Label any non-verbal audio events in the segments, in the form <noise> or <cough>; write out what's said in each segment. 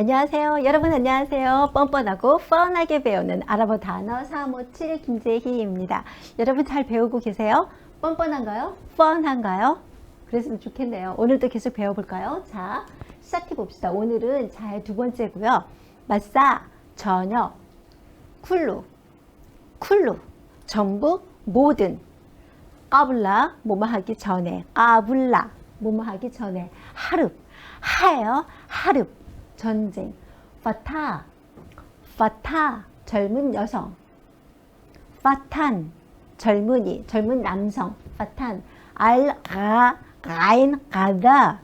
안녕하세요. 여러분 안녕하세요. 뻔뻔하고 뻔하게 배우는 아랍어 단어 357 김재희입니다. 여러분 잘 배우고 계세요? 뻔뻔한가요? 뻔한가요? 그랬으면 좋겠네요. 오늘도 계속 배워볼까요? 자, 시작해 봅시다. 오늘은 잘 두 번째고요. 마싸, 저녁, 쿨루, 쿨루, 전부, 모든, 까불라, 뭐뭐 하기 전에, 까불라, 뭐뭐 하기 전에, 하릅, 하예요, 하릅, 전쟁, 파타, 파타, 젊은 여성, 파탄, 젊은이, 젊은 남성, 파탄, 알 가, 가인, 가다,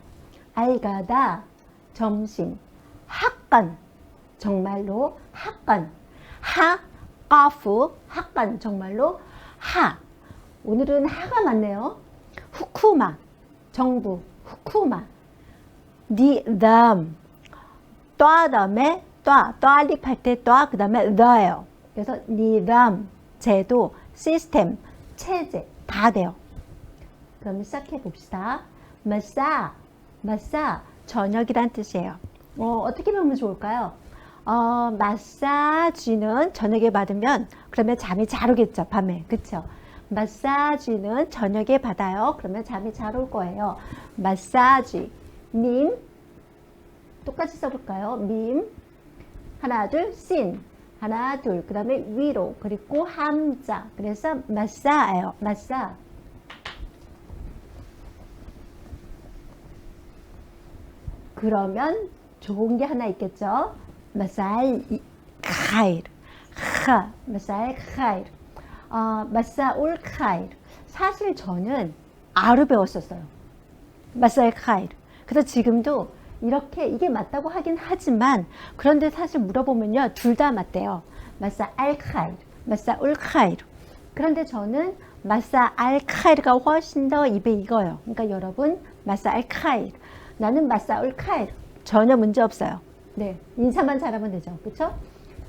알가다, 점심, 학간, 정말로 학간, 하, 까프, 학간, 정말로 하. 오늘은 하가 많네요. 후쿠마, 정부, 후쿠마, 니담, 또아 다음에 또아, 또알릭 할때 또아 그 다음에 the예요. 그래서 니담, 제도, 시스템, 체제 다 돼요. 그럼 시작해 봅시다. 마싸, 마싸, 저녁이란 뜻이에요. 어, 어떻게 배우면 좋을까요? 어, 마사지는 저녁에 받으면 그러면 잠이 잘 오겠죠, 밤에. 그쵸? 마사지는 저녁에 받아요. 그러면 잠이 잘 올 거예요. 마사지, 밈, 똑같이 써볼까요? 밈, 하나, 둘, 씬, 하나, 둘, 그 다음에 위로, 그리고 함자. 그래서 마사예요, 마사. 그러면 좋은 게 하나 있겠죠? 마사일 카일, 카, 마사일 카일, 어, 마사울 카일. 사실 저는 아르 배웠었어요. 마사일 카일. 그래서 지금도 이렇게 이게 맞다고 하긴 하지만 그런데 사실 물어보면요 둘 다 맞대요. 마사 알 카일, 마사 울 카일. 그런데 저는 마사 알 카일가 훨씬 더 입에 익어요. 그러니까 여러분 마사 알 카일. 나는 마사 울 카일. 전혀 문제 없어요. 네, 인사만 잘하면 되죠. 그렇죠?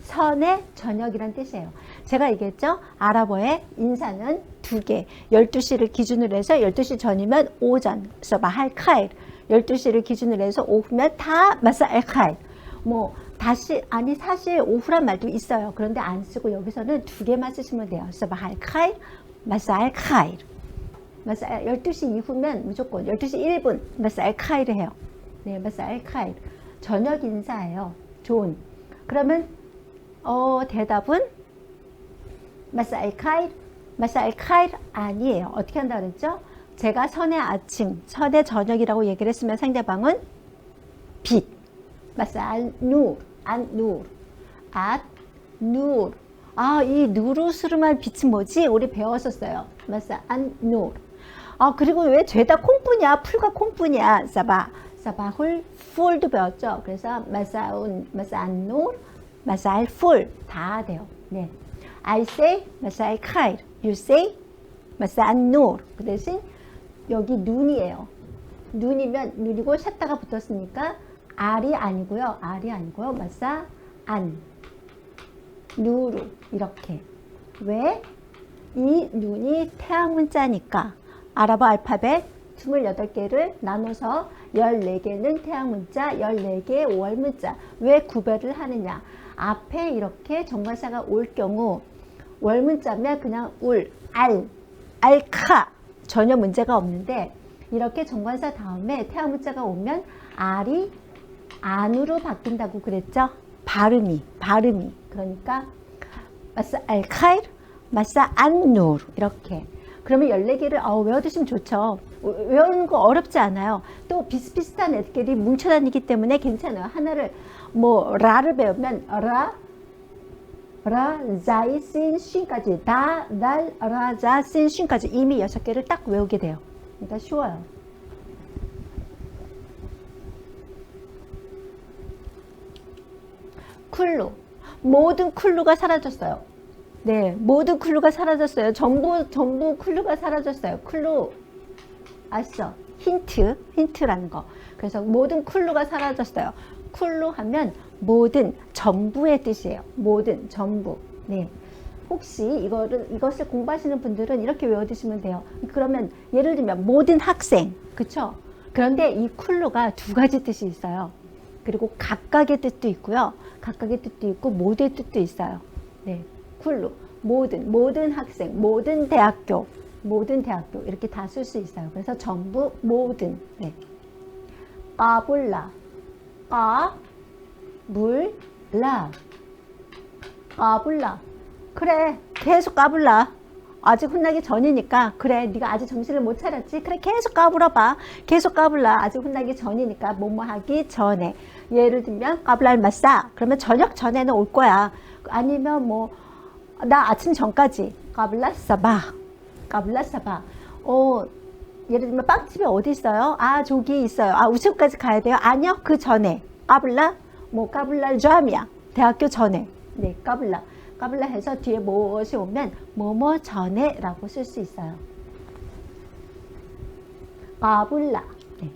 선의 저녁이란 뜻이에요. 제가 얘기했죠? 아랍어의 인사는 두 개. 12시를 기준으로 해서 12시 전이면 오전. 그래서 마할 카일. 12시를 기준으로 해서 오후면 다 마사 알 카일. 뭐 다시 아니 사실 오후란 말도 있어요. 그런데 안 쓰고 여기서는 두 개만 쓰시면 돼요. 그래서 마할 카일, 마사 알 카일. 마사 12시 이후면 무조건 12시 1분 마사 알 카일을 해요. 네, 마사 알 카일. 저녁 인사예요. 좋은. 그러면 어, 대답은 마사 알 카일, 마사 알 카일 아니에요. 어떻게 한다 그랬죠? 제가 선의 아침, 선의 저녁이라고 얘기를 했으면 상대방은 빛. 마사 알 누, 안 누, 앗 누. 아, 이 누르스름한 빛은 뭐지? 우리 배웠었어요. 마사 안 누. 아, 그리고 왜 죄다 콩뿐이야? 풀과 콩뿐이야? 사바. 사바훌 풀도 배웠죠. 그래서 마사운, 마사안 누, 마사알 풀. 다 돼요. 네. I say 마사알 카일. You say 마사안 누. 그 대신 여기 눈이에요. 눈이면 눈이고 샷다가 붙었으니까 알이 아니고요. 알이 아니고요. 마사 안 누르 이렇게 왜? 이 눈이 태양 문자니까 아랍어 알파벳 28개를 나눠서 14개는 태양 문자, 14개 월 문자. 왜 구별을 하느냐? 앞에 이렇게 정관사가 올 경우 월 문자면 그냥 울, 알, 알카 전혀 문제가 없는데 이렇게 정관사 다음에 태양 문자가 오면 알이 안으로 바뀐다고 그랬죠? 발음이, 발음이. 그러니까 마사 알카일, 마사 안누르 이렇게. 그러면 14개를 어, 외워두시면 좋죠. 외우는 거 어렵지 않아요. 또 비슷비슷한 애들끼리 뭉쳐다니기 때문에 괜찮아요. 하나를 뭐 라를 배우면 라, 라, 자이, 신, 쉰까지 다, 달, 라, 자, 신, 쉰까지 이미 여섯 개를 딱 외우게 돼요. 그러니까 쉬워요. 쿨루. 모든 쿨루가 사라졌어요. 네, 모든 쿨루가 사라졌어요. 전부, 전부 쿨루가 사라졌어요. 쿨루, 아시죠? 힌트, 힌트라는 거. 그래서 모든 쿨루가 사라졌어요. 쿨루 하면 모든, 전부의 뜻이에요. 모든, 전부. 네. 혹시 이거를, 이것을 공부하시는 분들은 이렇게 외워두시면 돼요. 그러면 예를 들면 모든 학생, 그쵸? 그런데 이 쿨루가 두 가지 뜻이 있어요. 그리고 각각의 뜻도 있고요. 각각의 뜻도 있고 모두의 뜻도 있어요. 네. 쿨루. 모든 모든 학생, 모든 대학교, 모든 대학교 이렇게 다 쓸 수 있어요. 그래서 전부 모든. 네. 까불라. 까 물 라. 까불라. 그래. 계속 까불라. 아직 혼나기 전이니까. 그래 네가 아직 정신을 못 차렸지? 그래 계속 까불어봐. 계속 까불라. 아직 혼나기 전이니까 뭐뭐 하기 전에. 예를 들면 까불랄 마싸. 그러면 저녁 전에는 올 거야. 아니면 뭐 나 아침 전까지 까불라 싸바 까불라 싸바 어 예를 들면 빵집이 어디 있어요? 아 저기 있어요. 아 우체국까지 가야 돼요? 아니요 그 전에. 까불라 뭐 까불랄 잠이야 대학교 전에 네 까불라 까불라 해서 뒤에 무엇이 오면 뭐뭐 전에 라고 쓸 수 있어요. 까불라. 네.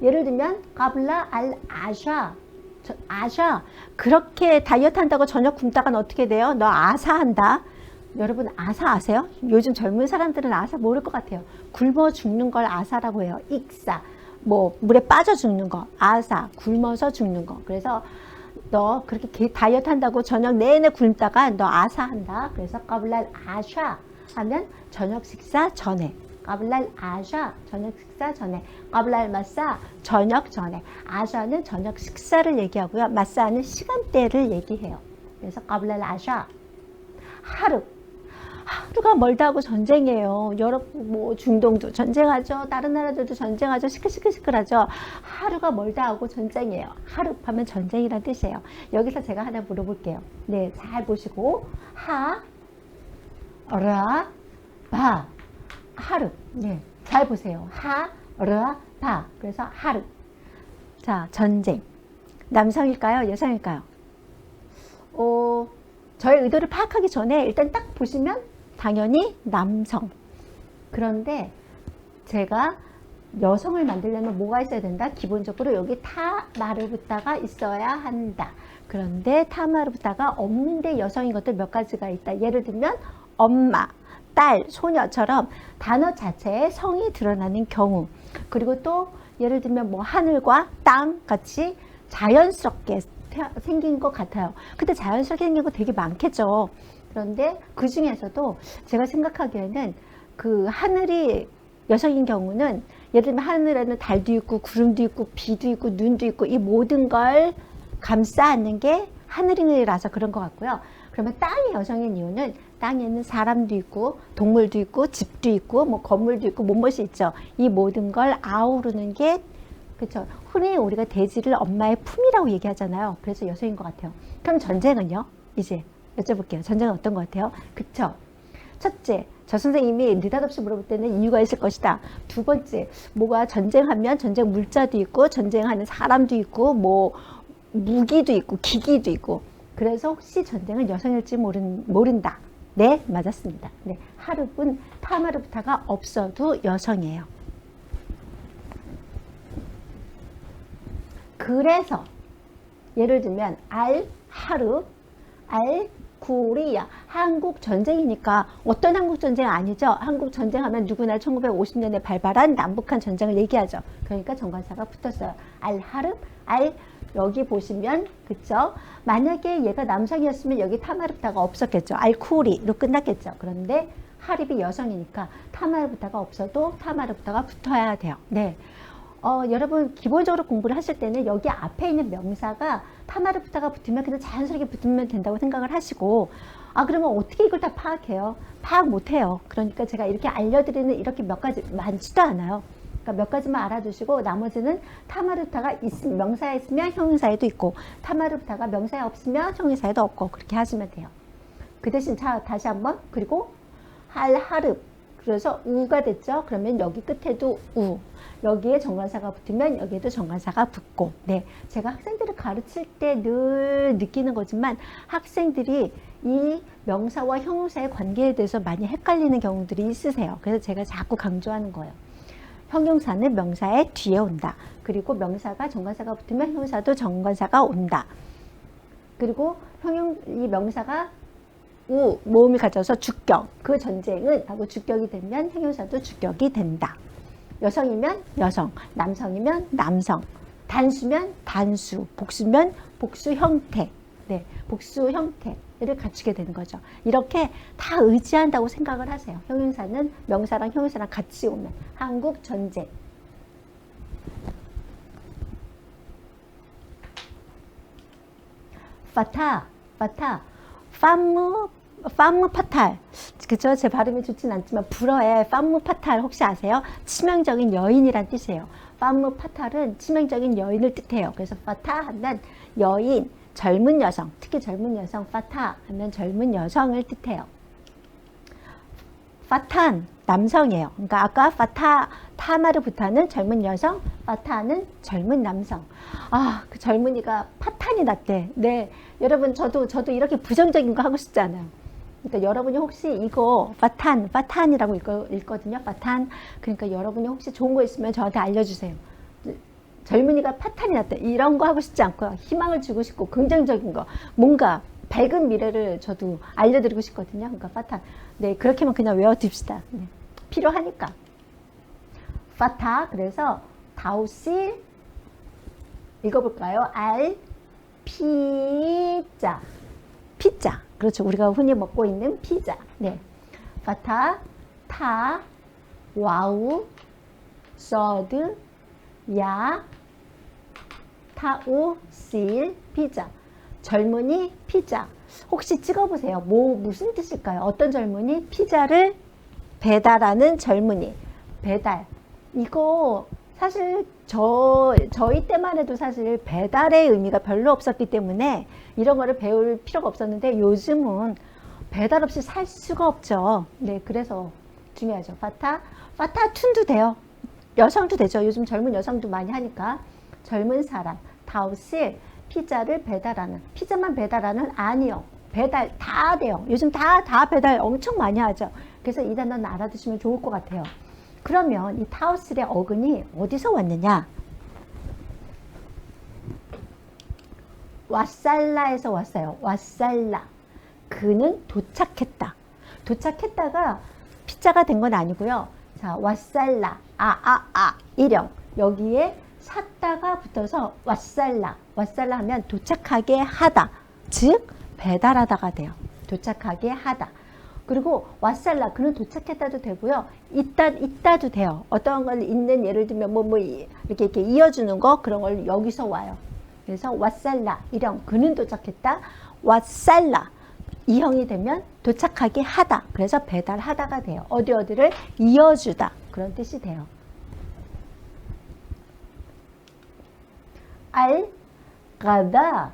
예를 들면 까불라 알 아샤. 저, 아샤. 그렇게 다이어트 한다고 저녁 굶다간 어떻게 돼요? 너 아사 한다. 여러분 아사 아세요? 요즘 젊은 사람들은 아사 모를 것 같아요. 굶어 죽는 걸 아사라고 해요. 익사. 뭐 물에 빠져 죽는 거. 아사. 굶어서 죽는 거. 그래서 너 그렇게 게- 다이어트 한다고 저녁 내내 굶다가 너 아사 한다. 그래서 까불랄 아샤 하면 저녁 식사 전에. 까불랄 아샤 저녁 식사 전에. 까불랄 마싸 저녁 전에. 아샤는 저녁 식사를 얘기하고요. 마싸는 시간대를 얘기해요. 그래서 까불랄 아샤 하루 하루가 멀다 하고 전쟁이에요. 여러분 뭐 중동도 전쟁하죠. 다른 나라들도 전쟁하죠. 시끌시끌시끌하죠. 하루가 멀다 하고 전쟁이에요. 하면 전쟁이란 뜻이에요. 여기서 제가 하나 물어볼게요. 네, 잘 보시고 하, 라, 바 하루. 네, 잘 보세요. 하, 라, 바. 그래서 하루. 자, 전쟁. 남성일까요? 여성일까요? 어, 저의 의도를 파악하기 전에 일단 딱 보시면 당연히 남성. 그런데 제가 여성을 만들려면 뭐가 있어야 된다? 기본적으로 여기 타마르부타가 있어야 한다. 그런데 타마르부타가 없는데 여성인 것들 몇 가지가 있다. 예를 들면 엄마, 딸, 소녀처럼 단어 자체에 성이 드러나는 경우. 그리고 또 예를 들면 뭐 하늘과 땅 같이 자연스럽게 태- 생긴 것 같아요. 근데 자연스럽게 생긴 거 되게 많겠죠. 그런데 그 중에서도 제가 생각하기에는 그 하늘이 여성인 경우는 예를 들면 하늘에는 달도 있고 구름도 있고 비도 있고 눈도 있고 이 모든 걸 감싸 안는 게 하늘이라서 그런 것 같고요. 그러면 땅이 여성인 이유는 땅에는 사람도 있고 동물도 있고 집도 있고 뭐 건물도 있고 뭐뭇이 있죠. 이 모든 걸 아우르는 게 그렇죠. 흔히 우리가 돼지를 엄마의 품이라고 얘기하잖아요. 그래서 여성인 것 같아요. 그럼 전쟁은요? 이제 여쭤볼게요. 전쟁은 어떤 것 같아요? 그쵸? 첫째, 저 선생님이 느닷없이 물어볼 때는 이유가 있을 것이다. 두 번째, 뭐가 전쟁하면 전쟁 물자도 있고 전쟁하는 사람도 있고 뭐 무기도 있고 기기도 있고 그래서 혹시 전쟁은 여성일지 모른, 모른다. 네, 맞았습니다. 네, 하루분 타마르부타가 없어도 여성이에요. 그래서 예를 들면 알 하루 알 코리아 한국 전쟁이니까 어떤 한국 전쟁 아니죠? 한국 전쟁 하면 누구나 1950년에 발발한 남북한 전쟁을 얘기하죠. 그러니까 정관사가 붙었어요. 알 하르 알 여기 보시면 그쵸? 만약에 얘가 남성이었으면 여기 타마르부타가 없었겠죠. 알코리로 끝났겠죠. 그런데 하립이 여성이니까 타마르부타가 없어도 타마르부타가 붙어야 돼요. 네 어, 여러분 기본적으로 공부를 하실 때는 여기 앞에 있는 명사가 타마르부타가 붙으면 그냥 자연스럽게 붙으면 된다고 생각을 하시고 아 그러면 어떻게 이걸 다 파악해요? 파악 못해요. 그러니까 제가 이렇게 알려드리는 이렇게 몇 가지 많지도 않아요. 그러니까 몇 가지만 알아두시고 나머지는 타마르부타가 있으면 명사에 있으면 형용사에도 있고 타마르부타가 명사에 없으면 형용사에도 없고 그렇게 하시면 돼요. 그 대신 자 다시 한번 그리고 할 하릅 그래서 우가 됐죠. 그러면 여기 끝에도 우 여기에 정관사가 붙으면 여기에도 정관사가 붙고 네 제가 학생들을 가르칠 때 늘 느끼는 거지만 학생들이 이 명사와 형용사의 관계에 대해서 많이 헷갈리는 경우들이 있으세요. 그래서 제가 자꾸 강조하는 거예요. 형용사는 명사의 뒤에 온다. 그리고 명사가 정관사가 붙으면 형용사도 정관사가 온다. 그리고 형용 이 명사가 우 모음을 가져서 주격 그 전쟁은 하고 주격이 되면 형용사도 주격이 된다. 여성이면 여성, 남성이면 남성. 단수면 단수, 복수면 복수 형태. 네, 복수 형태를 갖추게 되는 거죠. 이렇게 다 의지한다고 생각을 하세요. 형용사는 명사랑 형용사랑 같이 오면 한국 전쟁. 파타, 파타, 파무, 파무 파탈. 그죠? 제 발음이 좋진 않지만 불어의 파무 파탈 혹시 아세요? 치명적인 여인이란 뜻이에요. 파무 파탈은 치명적인 여인을 뜻해요. 그래서 파타 하면 여인, 젊은 여성, 특히 젊은 여성, 파타 하면 젊은 여성을 뜻해요. 파탄 남성이에요. 그러니까 아까 파타 타마르 부타는 젊은 여성, 파타는 젊은 남성. 아, 그 젊은이가 파탄이 났대. 네, 여러분 저도 저도 이렇게 부정적인 거 하고 싶지 않아요. 그러니까 여러분이 혹시 이거 파탄, 파탄이라고 읽거, 읽거든요. 파탄. 그러니까 여러분이 혹시 좋은 거 있으면 저한테 알려주세요. 젊은이가 파탄이 났다. 이런 거 하고 싶지 않고요. 희망을 주고 싶고 긍정적인 거. 뭔가 밝은 미래를 저도 알려드리고 싶거든요. 그러니까 파탄. 네, 그렇게만 그냥 외워둡시다. 네. 필요하니까. 파타. 그래서 다우실 읽어볼까요? 알 피자. 피자. 그렇죠. 우리가 흔히 먹고 있는 피자. 네. 파타, 타, 와우, 서드, 야, 타우, 실, 피자. 젊은이, 피자. 혹시 찍어보세요. 뭐, 무슨 뜻일까요? 어떤 젊은이? 피자를 배달하는 젊은이. 배달. 이거 사실 저, 저희 때만 해도 사실 배달의 의미가 별로 없었기 때문에 이런 거를 배울 필요가 없었는데 요즘은 배달 없이 살 수가 없죠. 네, 그래서 중요하죠. 파타, 파타 툰도 돼요. 여성도 되죠. 요즘 젊은 여성도 많이 하니까. 젊은 사람, 다우실, 피자를 배달하는. 피자만 배달하는 아니요. 배달 다 돼요. 요즘 다, 다 배달 엄청 많이 하죠. 그래서 이 단어는 알아두시면 좋을 것 같아요. 그러면 이 타우슬의 어근이 어디서 왔느냐? 와살라에서 왔어요. 와살라. 그는 도착했다. 도착했다가 피자가 된 건 아니고요. 자, 와살라. 아, 아, 아. 일형. 여기에 샀다가 붙어서 와살라. 와살라 하면 도착하게 하다. 즉, 배달하다가 돼요. 도착하게 하다. 그리고 와살라 그는 도착했다도 되고요. 있다 있다도 돼요. 어떤 걸 있는 예를 들면 뭐뭐 이렇게 이렇게 이어주는 거 그런 걸 여기서 와요. 그래서 와살라 이형 그는 도착했다. 와살라 이 형이 되면 도착하게 하다. 그래서 배달하다가 돼요. 어디 어디를 이어주다 그런 뜻이 돼요. 알 가다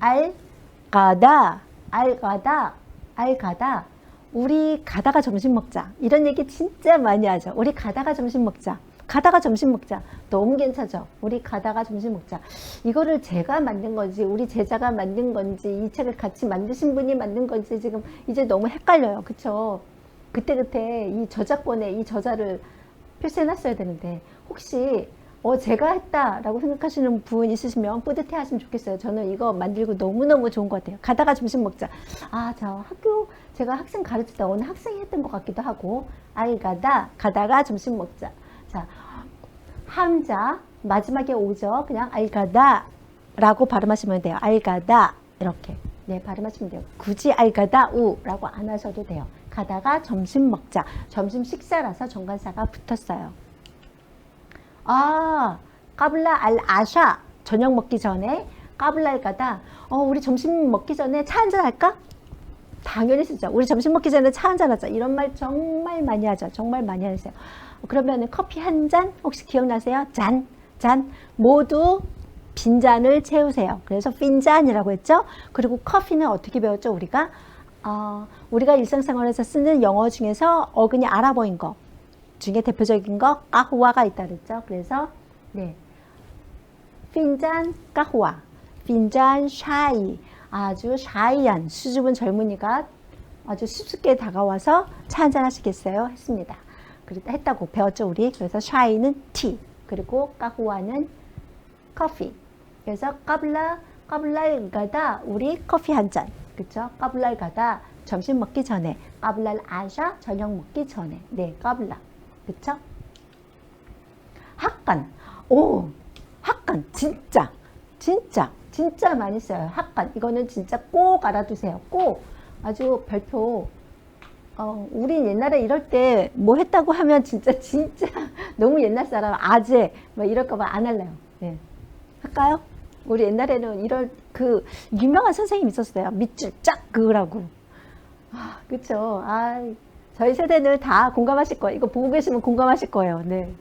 알 가다 알 가다 알 가다 우리 가다가 점심 먹자. 이런 얘기 진짜 많이 하죠. 우리 가다가 점심 먹자. 가다가 점심 먹자. 너무 괜찮죠? 우리 가다가 점심 먹자. 이거를 제가 만든 건지, 우리 제자가 만든 건지, 이 책을 같이 만드신 분이 만든 건지 지금 이제 너무 헷갈려요. 그쵸? 그때그때 이 저작권에 이 저자를 표시해놨어야 되는데, 혹시 어, 제가 했다라고 생각하시는 분 있으시면 뿌듯해 하시면 좋겠어요. 저는 이거 만들고 너무너무 좋은 것 같아요. 가다가 점심 먹자. 아, 저 학교, 제가 학생 가르치다 어느 학생이 했던 것 같기도 하고, 아이 가다, 가다가 점심 먹자. 자, 함자, 마지막에 오죠. 그냥 알가다 라고 발음하시면 돼요. 알가다. 이렇게. 네, 발음하시면 돼요. 굳이 알가다 우 라고 안 하셔도 돼요. 가다가 점심 먹자. 점심 식사라서 정관사가 붙었어요. 아, 까블라 알 아샤 저녁 먹기 전에 까블라를 가다 어, 우리 점심 먹기 전에 차 한잔 할까? 당연히 쓰죠. 우리 점심 먹기 전에 차 한잔 하자. 이런 말 정말 많이 하죠. 정말 많이 하세요. 그러면 커피 한 잔 혹시 기억나세요? 잔, 잔 모두 빈잔을 채우세요. 그래서 빈잔이라고 했죠. 그리고 커피는 어떻게 배웠죠? 우리가 어, 우리가 일상생활에서 쓰는 영어 중에서 어근이 알아보인 거 중에 대표적인 거 까후아가 있다 그랬죠. 그래서 네. 핀잔 까후아, 핀잔 샤이 아주 샤이한 수줍은 젊은이가 아주 수줍게 다가와서 차 한잔 하시겠어요? 했습니다. 그랬다 했다고 배웠죠 우리. 그래서 샤이는 티 그리고 까후아는 커피. 그래서 까블라 까블랄 가다 우리 커피 한 잔. 그쵸? 까블랄 가다 점심 먹기 전에 까블랄 아샤 저녁 먹기 전에 네 까블라. 그쵸? 학간. 오, 학간. 진짜 진짜 진짜 많이 써요. 학관 이거는 진짜 꼭 알아두세요. 꼭 아주 별표. 어, 우린 옛날에 이럴 때 뭐 했다고 하면 진짜 진짜 <laughs> 너무 옛날 사람 아재 뭐 이럴까봐 안 할래요. 네. 할까요? 우리 옛날에는 이럴 그 유명한 선생님 있었어요. 밑줄 쫙 그으라고. 아, 그쵸. 아, 저희 세대는 다 공감하실 거예요. 이거 보고 계시면 공감하실 거예요. 네.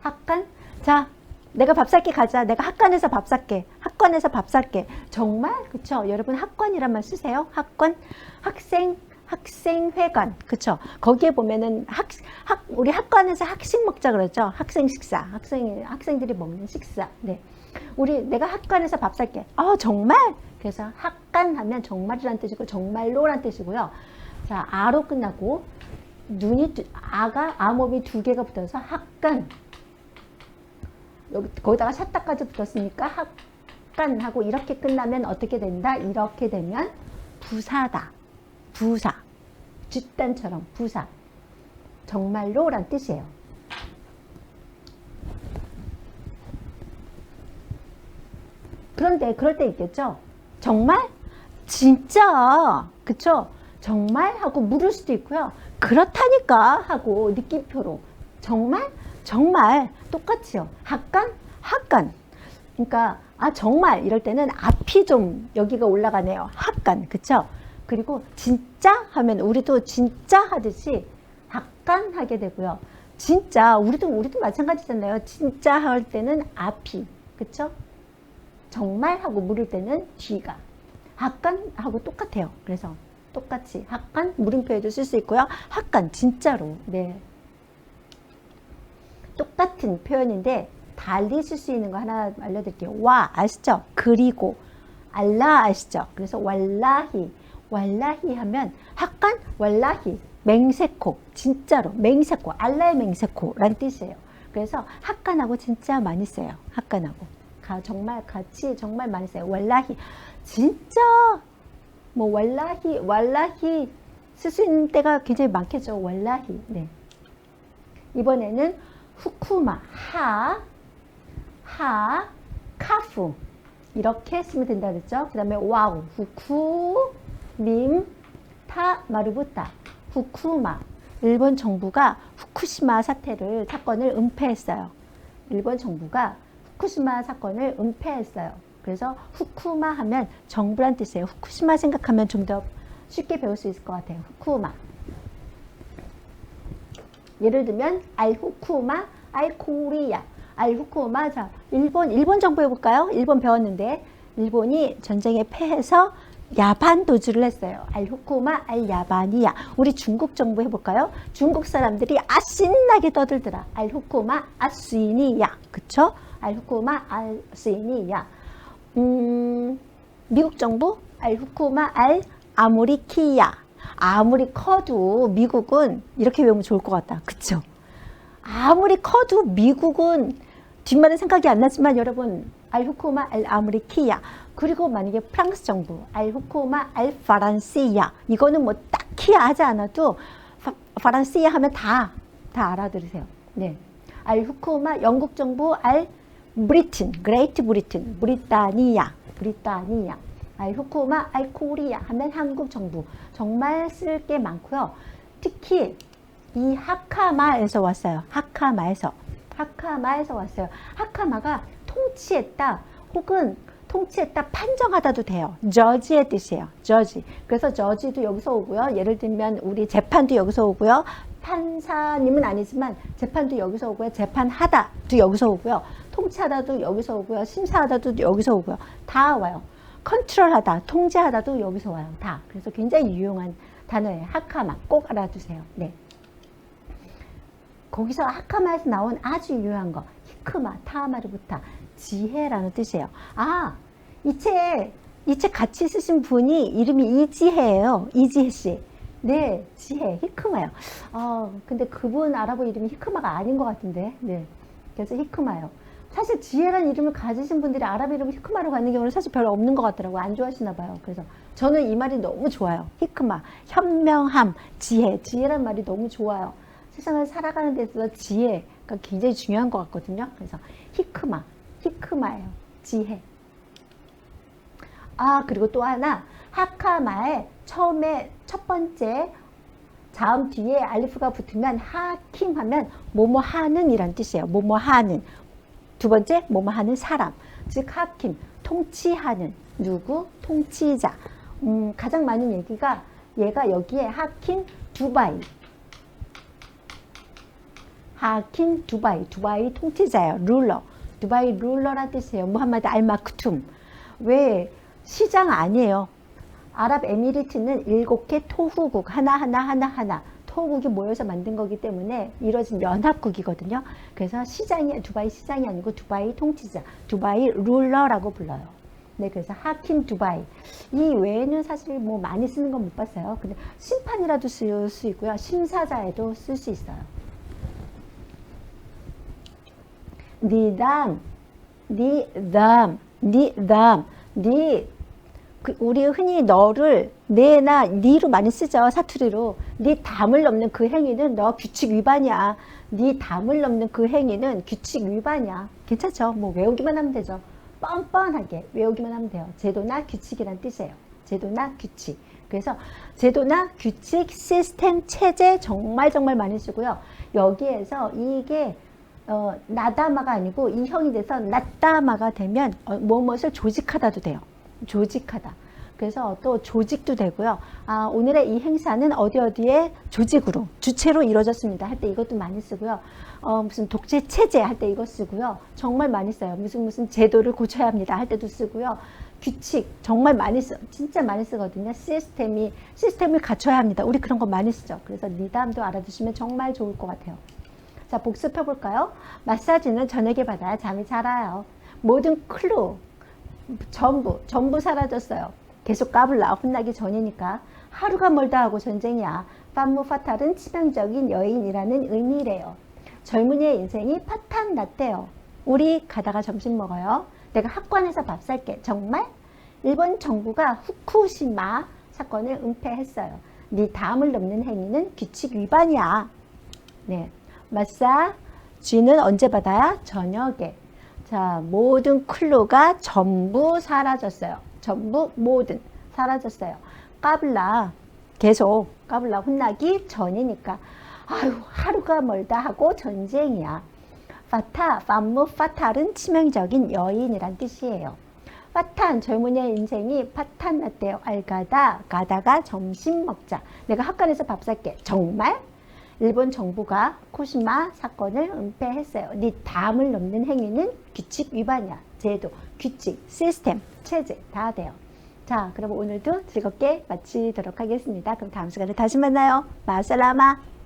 학관? 자, 내가 밥 살게 가자. 내가 학관에서 밥 살게. 학관에서 밥 살게. 정말? 그쵸. 여러분 학관이란 말 쓰세요. 학관. 학생, 학생회관. 그쵸. 거기에 보면은 학, 학, 우리 학관에서 학식 먹자 그러죠. 학생 식사. 학생, 학생들이 먹는 식사. 네. 우리 내가 학관에서 밥 살게. 아, 정말? 그래서 학관 하면 정말이란 뜻이고 정말로란 뜻이고요. 자, 아로 끝나고 눈이 두- 아가 암호비 두 개가 붙어서 학관. 여기 거기다가 샷다까지 붙었으니까 학관하고 이렇게 끝나면 어떻게 된다? 이렇게 되면 부사다. 부사. 뒷단처럼 부사. 정말로 란 뜻이에요. 그런데 그럴 때 있겠죠? 정말? 진짜? 그쵸? 정말? 하고 물을 수도 있고요. 그렇다니까? 하고 느낌표로. 정말? 정말? 똑같이요. 학관? 학관. 그러니까, 아, 정말? 이럴 때는 앞이 좀 여기가 올라가네요. 학관. 그쵸? 그리고 진짜? 하면 우리도 진짜 하듯이 학관 하게 되고요. 진짜, 우리도, 우리도 마찬가지잖아요. 진짜 할 때는 앞이. 그쵸? 정말 하고 물을 때는 뒤가 학관 하고 똑같아요. 그래서 똑같이 학관 물음표에도 쓸 수 있고요. 학관 진짜로 네 똑같은 표현인데 달리 쓸 수 있는 거 하나 알려드릴게요. 와 아시죠? 그리고 알라 아시죠? 그래서 왈라히 왈라히 하면 학관 왈라히 맹세코 진짜로 맹세코 알라의 맹세코란 뜻이에요. 그래서 학관하고 진짜 많이 써요. 학관하고. 가, 정말 같이 정말 많이 써요. 왈라히 진짜 뭐 왈라히 왈라히 쓸 수 있는 때가 굉장히 많겠죠. 왈라히 네. 이번에는 후쿠마 하, 하, 카프 이렇게 쓰면 된다 그랬죠. 그 다음에 와우 후쿠 밈, 타, 마루부타 후쿠마 일본 정부가 후쿠시마 사태를 사건을 은폐했어요. 일본 정부가 후쿠시마 사건을 은폐했어요. 그래서 후쿠마 하면 정부란 뜻이에요. 후쿠시마 생각하면 좀 더 쉽게 배울 수 있을 것 같아요. 후쿠마. 예를 들면 알후쿠마, 알코리아, 알후쿠마. 자, 일본 일본 정부 해볼까요? 일본 배웠는데 일본이 전쟁에 패해서 야반 도주를 했어요. 알후쿠마, 알야바니야. 우리 중국 정부 해볼까요? 중국 사람들이 아 신나게 떠들더라. 알후쿠마, 아스이니야. 그쵸? 알후쿠마, 아스이니야. 음, 미국 정부 알후쿠마, 알 아무리 키야. 아무리 커도 미국은 이렇게 외우면 좋을 것 같다. 그쵸? 아무리 커도 미국은 뒷말은 생각이 안 나지만 여러분 알후코마 알 아무리키야 그리고 만약에 프랑스 정부 알후코마 알 파란시야 이거는 뭐 딱히 하지 않아도 파, 파란시야 하면 다 다 알아들으세요. 네. 알후코마 영국 정부 알 브리튼 그레이트 브리튼 브리타니아 브리타니아 알후코마 알 코리아 하면 한국 정부 정말 쓸 게 많고요. 특히 이 하카마에서 왔어요. 하카마에서. 하카마에서 왔어요. 하카마가 통치했다 혹은 통치했다 판정하다도 돼요. 저지의 뜻이에요. 저지. 그래서 저지도 여기서 오고요. 예를 들면 우리 재판도 여기서 오고요. 판사님은 아니지만 재판도 여기서 오고요. 재판하다도 여기서 오고요. 통치하다도 여기서 오고요. 심사하다도 여기서 오고요. 다 와요. 컨트롤하다, 통제하다도 여기서 와요. 다. 그래서 굉장히 유용한 단어예요. 하카마 꼭 알아두세요. 네. 거기서 하카마에서 나온 아주 유용한 거 히크마, 타마르부타 지혜라는 뜻이에요. 아, 이 책, 이 책 같이 쓰신 분이 이름이 이지혜예요. 이지혜 씨. 네, 지혜, 히크마요. 어, 근데 그분 알아본 이름이 히크마가 아닌 것 같은데. 네. 그래서 히크마요. 사실 지혜라는 이름을 가지신 분들이 아랍 이름을 히크마로 갖는 경우는 사실 별로 없는 것 같더라고요. 안 좋아하시나 봐요. 그래서 저는 이 말이 너무 좋아요. 히크마, 현명함, 지혜. 지혜란 말이 너무 좋아요. 세상을 살아가는 데 있어서 지혜가 굉장히 중요한 것 같거든요. 그래서 히크마, 히크마예요. 지혜. 아, 그리고 또 하나, 하카마의 처음에 첫 번째 자음 뒤에 알리프가 붙으면 하킴 하면 뭐뭐 하는 이란 뜻이에요. 뭐뭐 하는. 두 번째, 뭐뭐 하는 사람. 즉, 하킴, 통치하는. 누구? 통치자. 음, 가장 많은 얘기가 얘가 여기에 하킴 두바이. 하킴 두바이. 두바이 통치자예요. 룰러. 두바이 룰러란 뜻이에요. 무함마드 알마크툼. 왜 시장 아니에요. 아랍에미리트는 일곱 개 토후국 하나하나 하나하나 토후국이 모여서 만든 거기 때문에 이뤄진 연합국이거든요. 그래서 시장이 두바이 시장이 아니고 두바이 통치자, 두바이 룰러라고 불러요. 네, 그래서 하킴 두바이. 이 외에는 사실 뭐 많이 쓰는 건 못 봤어요. 근데 심판이라도 쓸 수 있고요. 심사자에도 쓸 수 있어요. 니담, 니담, 니담, 니 그 우리 흔히 너를 내나 니로 많이 쓰죠 사투리로. 니 담을 넘는 그 행위는 너 규칙 위반이야. 니 담을 넘는 그 행위는 규칙 위반이야. 괜찮죠? 뭐 외우기만 하면 되죠. 뻔뻔하게 외우기만 하면 돼요. 제도나 규칙이란 뜻이에요. 제도나 규칙. 그래서 제도나 규칙 시스템 체제 정말 정말 많이 쓰고요. 여기에서 이게 어, 나다마가 아니고 이 형이 돼서 나다마가 되면 어, 무엇을 조직하다도 돼요. 조직하다. 그래서 또 조직도 되고요. 아, 오늘의 이 행사는 어디 어디에 조직으로, 주체로 이루어졌습니다. 할 때 이것도 많이 쓰고요. 어, 무슨 독재 체제 할 때 이거 쓰고요. 정말 많이 써요. 무슨 무슨 제도를 고쳐야 합니다. 할 때도 쓰고요. 규칙 정말 많이 써, 진짜 많이 쓰거든요. 시스템이 시스템을 갖춰야 합니다. 우리 그런 거 많이 쓰죠. 그래서 니담도 알아두시면 정말 좋을 것 같아요. 자, 복습해 볼까요? 마사지는 저녁에 받아야 잠이 잘 와요. 모든 클루, 전부, 전부 사라졌어요. 계속 까불라, 혼나기 전이니까. 하루가 멀다 하고 전쟁이야. 판무 파탈은 치명적인 여인이라는 의미래요. 젊은이의 인생이 파탄 났대요. 우리 가다가 점심 먹어요. 내가 학관에서 밥 살게. 정말? 일본 정부가 후쿠시마 사건을 은폐했어요. 네 다음을 넘는 행위는 규칙 위반이야. 네. 마사 쥐는 언제 받아야? 저녁에. 자, 모든 클루가 전부 사라졌어요. 전부 모든 사라졌어요. 까불라 계속 까불라 혼나기 전이니까 아유 하루가 멀다 하고 전쟁이야. 파타, fam무 파탈은 치명적인 여인이란 뜻이에요. 파탄 젊은이의 인생이 파탄 났대요. 알가다 가다가 점심 먹자. 내가 학관에서 밥 살게. 정말? 일본 정부가 코시마 사건을 은폐했어요. 네 담을 넘는 행위는 규칙 위반이야. 제도, 규칙, 시스템, 체제 다 돼요. 자, 그럼 오늘도 즐겁게 마치도록 하겠습니다. 그럼 다음 시간에 다시 만나요. 마살라마.